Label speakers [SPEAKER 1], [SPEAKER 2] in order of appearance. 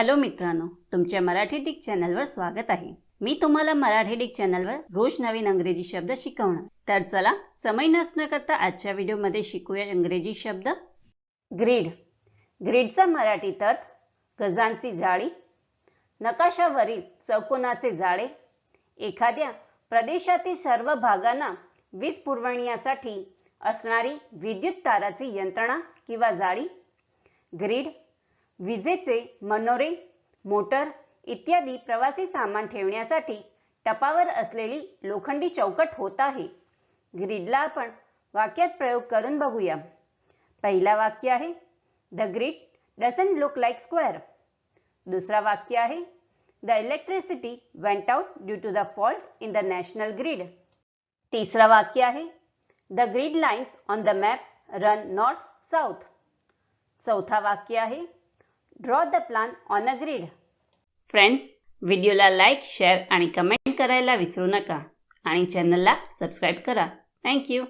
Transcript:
[SPEAKER 1] Hello मित्रांनो तुमच्या Marathi Dick चॅनलवर स्वागत आहे. मी तुम्हाला मराठी डिक चॅनलवर रोज नवीन अंग्रेजी शब्द शिकवणार. तर चला समय नसणं करता आजच्या व्हिडिओमध्ये शिकूया इंग्रजी शब्द. ग्रीड. ग्रीडचा मराठीत अर्थ गजांची जाळी नकाशावरील चौकोनाचे जाळे एखाद्या प्रदेशातील सर्व भागांना वीज पुरवण्यासाठी असणारी विद्युत ताराची यंत्रणा किंवा जाळी. ग्रीड. विजेचे मनोरे मोटर इत्यादी प्रवासी सामान ठेवण्यासाठी टपावर असलेली लोखंडी चौकट होत आहे. ग्रीडला आपण वाक्यात प्रयोग करून बघूया. पहिला वाक्य आहे the grid doesn't look like square. दुसरा वाक्य आहे the electricity went out due to the fault in the national grid. तिसरा वाक्य आहे the grid lines on the map run north south. चौथा वाक्य आहे draw the plan on a grid friends व्हिडिओला लाईक शेअर आणि कमेंट करायला विसरू नका. आणि चॅनलला सबस्क्राईब करा. थँक्यू